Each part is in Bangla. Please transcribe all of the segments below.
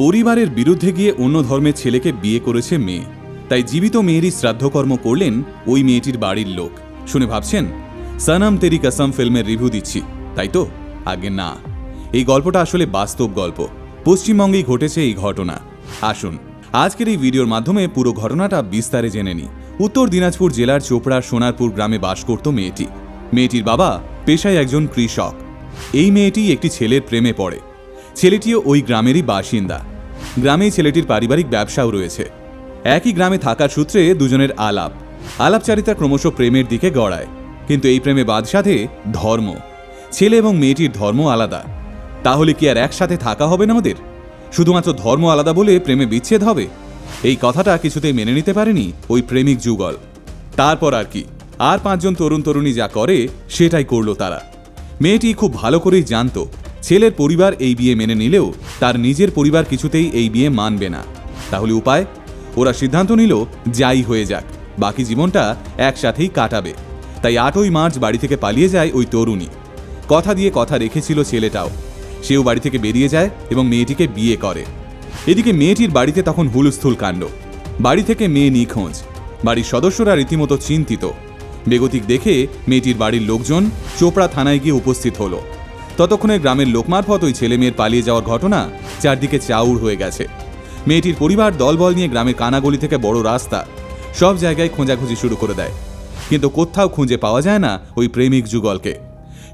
পরিবারের বিরুদ্ধে গিয়ে অন্য ধর্মের ছেলেকে বিয়ে করেছে মেয়ে। তাই জীবিত মেয়েরই শ্রাদ্ধকর্ম করলেন ওই মেয়েটির বাড়ির লোক। শুনে ভাবছেন, সানাম তেরি কাসাম ফিল্মের রিভিউ দিচ্ছি, তাই তো? আগে না। এই গল্পটা আসলে বাস্তব গল্প। পশ্চিমবঙ্গেই ঘটেছে এই ঘটনা। আসুন, আজকের এই ভিডিওর মাধ্যমে পুরো ঘটনাটা বিস্তারে জেনে নিই। উত্তর দিনাজপুর জেলার চোপড়ার সোনারপুর গ্রামে বাস করত মেয়েটি। মেয়েটির বাবা পেশায় একজন কৃষক। এই মেয়েটি একটি ছেলের প্রেমে পড়ে। ছেলেটিও ওই গ্রামেরই বাসিন্দা। গ্রামেই ছেলেটির পারিবারিক ব্যবসাও রয়েছে। একই গ্রামে থাকার সূত্রে দুজনের আলাপ। আলাপচারিতা ক্রমশ প্রেমের দিকে গড়ায়। কিন্তু এই প্রেমে বাদ সাধে ধর্ম। ছেলে এবং মেয়েটির ধর্ম আলাদা। তাহলে কি আর একসাথে থাকা হবে না আমাদের শুধুমাত্র ধর্ম আলাদা বলে প্রেমে বিচ্ছেদ হবে? এই কথাটা কিছুতেই মেনে নিতে পারেনি ওই প্রেমিক যুগল। তারপর আর কি? আর পাঁচজন তরুণ তরুণী যা করে, সেটাই করল তারা। মেয়েটি খুব ভালো করেই জানতো ছেলের পরিবার এই বিয়ে মেনে নিলেও তার নিজের পরিবার কিছুতেই এই বিয়ে মানবে না। তাহলে উপায়? ওরা সিদ্ধান্ত নিল, যাই হয়ে যাক। বাকি জীবনটা একসাথেই কাটাবে। তাই আটই মার্চ বাড়ি থেকে পালিয়ে যায় ওই তরুণী। কথা দিয়ে কথা রেখেছিল ছেলেটাও। সেও বাড়ি থেকে বেরিয়ে যায় এবং মেয়েটিকে বিয়ে করে। এদিকে মেয়েটির বাড়িতে তখন হুলস্থুল কাণ্ড। বাড়ি থেকে মেয়ে নিখোঁজ। বাড়ির সদস্যরা রীতিমতো চিন্তিত। বেগতিক দেখে মেয়েটির বাড়ির লোকজন চোপড়া থানায় গিয়ে উপস্থিত হলো। ততক্ষণে গ্রামের লোক মারফত ওই ছেলে মেয়ের পালিয়ে যাওয়ার ঘটনা চারদিকে চাউর হয়ে গেছে। মেয়েটির পরিবার দলবল নিয়ে গ্রামের কানাগলি থেকে বড় রাস্তা। সব জায়গায় খোঁজাখুঁজি শুরু করে দেয়। কিন্তু কোথাও খুঁজে পাওয়া যায় না ওই প্রেমিক যুগলকে।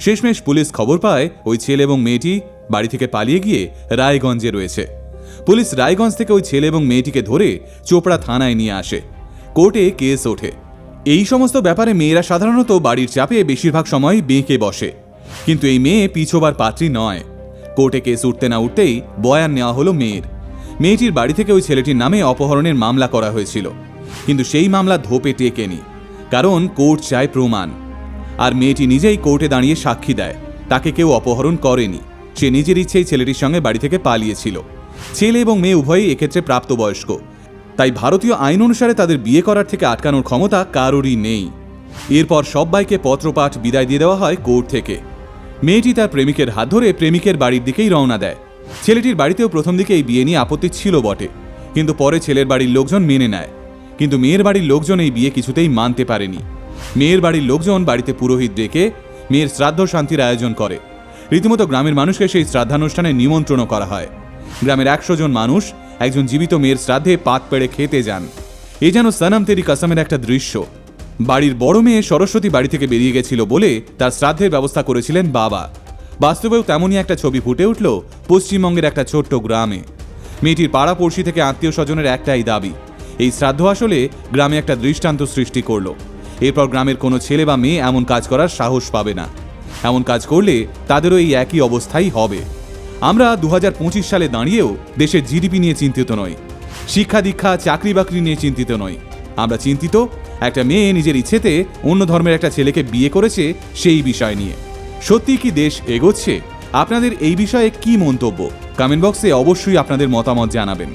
শেষমেশ পুলিশ খবর পায় ওই ছেলে এবং মেয়েটি বাড়ি থেকে পালিয়ে গিয়ে রায়গঞ্জে রয়েছে। পুলিশ রায়গঞ্জ থেকে ওই ছেলে এবং মেয়েটিকে ধরে চোপড়া থানায় নিয়ে আসে। কোর্টে কেস ওঠে। এই সমস্ত ব্যাপারে মেয়েরা সাধারণত বাড়ির চাপে বেশিরভাগ সময় বেঁকে বসে। কিন্তু এই মেয়ে পিছোবার পাত্রী নয়। কোর্টে কেস উঠতে না উঠতেই বয়ান নেওয়া হলো মেয়ের। মেয়েটির বাড়ি থেকে ওই ছেলেটির নামে অপহরণের মামলা করা হয়েছিল। কিন্তু সেই মামলা ধোপে টেকেনি, কারণ কোর্ট চায় প্রমাণ। আর মেয়েটি নিজেই কোর্টে দাঁড়িয়ে সাক্ষী দেয়, তাকে কেউ অপহরণ করেনি। সে নিজের ইচ্ছেই ছেলেটির সঙ্গে বাড়ি থেকে পালিয়েছিল। ছেলে এবং মেয়ে উভয়ই এক্ষেত্রে প্রাপ্তবয়স্ক। তাই ভারতীয় আইন অনুসারে তাদের বিয়ে করার থেকে আটকানোর ক্ষমতা কারোরই নেই। এরপর সব্বাইকে পত্রপাঠ বিদায় দিয়ে দেওয়া হয় কোর্ট থেকে। মেয়েটি তার প্রেমিকের হাত ধরে প্রেমিকের বাড়ির দিকেই রওনা দেয়। ছেলেটির বাড়িতেও প্রথম দিকে এই বিয়ে নিয়ে আপত্তি ছিল বটে, কিন্তু পরে ছেলের বাড়ির লোকজন মেনে নেয়। কিন্তু মেয়ের বাড়ির লোকজন এই বিয়ে কিছুতেই মানতে পারেনি। মেয়ের বাড়ির লোকজন বাড়িতে পুরোহিত ডেকে মেয়ের শ্রাদ্ধ শান্তির আয়োজন করে। রীতিমতো গ্রামের মানুষকে সেই শ্রাদ্ধানুষ্ঠানে নিমন্ত্রণও করা হয়। গ্রামের একশো জন মানুষ একজন জীবিত মেয়ের শ্রাদ্ধে পাত পেড়ে খেতে যান। এ যেন সানাম তেরি কাসামের একটা দৃশ্য। বাড়ির বড় মেয়ে সরস্বতী বাড়ি থেকে বেরিয়ে গেছিল বলে তার শ্রাদ্ধের ব্যবস্থা করেছিলেন বাবা। বাস্তবেও তেমনই একটা ছবি ফুটে উঠল পশ্চিমবঙ্গের একটা ছোট্ট গ্রামে। মেয়েটির পাড়াপড়শি থেকে আত্মীয় স্বজনের একটাই দাবি, এই শ্রাদ্ধ আসলে গ্রামে একটা দৃষ্টান্ত সৃষ্টি করল। এরপর গ্রামের কোনো ছেলে বা মেয়ে এমন কাজ করার সাহস পাবে না। এমন কাজ করলে তাদেরও এই একই অবস্থাই হবে। আমরা দু হাজার পঁচিশ সালে দাঁড়িয়েও দেশের জিডিপি নিয়ে চিন্তিত নই শিক্ষা দীক্ষা চাকরি বাকরি নিয়ে চিন্তিত নই। আমরা চিন্তিত একটা মেয়ে নিজের ইচ্ছেতে অন্য ধর্মের একটা ছেলেকে বিয়ে করেছে সেই বিষয় নিয়ে। সত্যি কি দেশ এগোচ্ছে? আপনাদের এই বিষয়ে কি মন্তব্য? কমেন্ট বক্সে অবশ্যই আপনাদের মতামত জানাবেন।